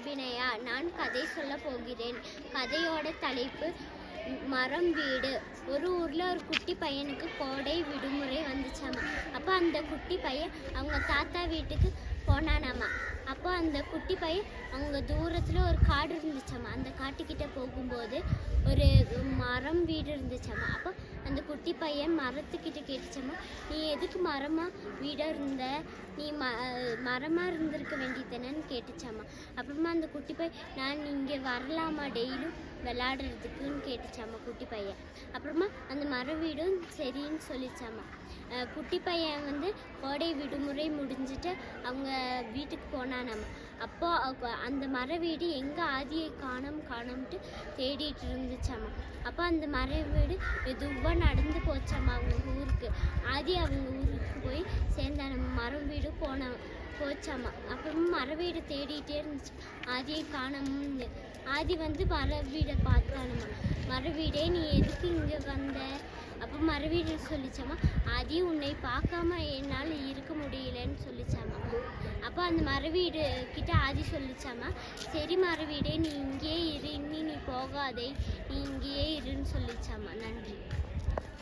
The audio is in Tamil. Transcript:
அபிநயா நான் கதை சொல்ல போகிறேன். கதையோட தலைப்பு மரம் வீடு. ஒரு ஊரில் ஒரு குட்டி பையனுக்கு கோடை விடுமுறை வந்துச்சாமா. அப்போ அந்த குட்டி பையன் அவங்க தாத்தா வீட்டுக்கு போனானாமா. அந்த குட்டி பையன் அவங்க தூரத்தில் ஒரு காடு இருந்துச்சாமா? அந்த காட்டுக்கிட்ட போகும்போது ஒரு மரம் வீடு இருந்துச்சாமா? அப்போ அந்த குட்டி பையன் மரத்துக்கிட்ட கேட்டுச்சாமா நீ எதுக்கு மரமாக வீடாக இருந்த? நீ ம மரமாக இருந்திருக்க வேண்டியதானேன்னு கேட்டுச்சாமா? அப்புறமா அந்த குட்டி பையன் நான் இங்கே வரலாமா டெய்லியும் விளாடுறதுக்குன்னு கேட்டுச்சாமா குட்டி பையன் அப்புறமா அந்த மர வீடும் சரின்னு சொல்லிச்சாமா. குட்டி பையன் வந்து கோடை விடுமுறை முடிஞ்சிட்டு அவங்க வீட்டுக்கு போனானாமா. அப்போ அந்த மர வீடு எங்கே ஆதியை காணோம் காணோம்ட்டு தேடிட்டு இருந்துச்சாமா. அப்போ அந்த மர வீடு மெதுவாக நடந்து போச்சாமா அவங்க ஊருக்கு. ஆதி அவங்க ஊருக்கு போய் சேர்ந்தான மரம் வீடு போன போச்சாமா. அப்புறமா மர வீடு தேடிட்டே இருந்துச்சு. ஆதியை காணோம்னு. ஆதி வந்து மர வீடை பார்த்தானுமா. மர வீடே நீ எதுக்கு இங்கே வந்த? மறுவீடு சொல்லிச்சாமா? அதி உன்னை பார்க்காம என்னால் இருக்க முடியலன்னு சொல்லிச்சாமா? அப்போ அந்த மறுவீடு கிட்ட ஆதி சொல்லிச்சாமா? சரி மறுவீடே நீ இங்கேயே இரு. இனி நீ போகாதே. நீ இங்கேயே இருன்னு சொல்லிச்சாமா? நன்றி.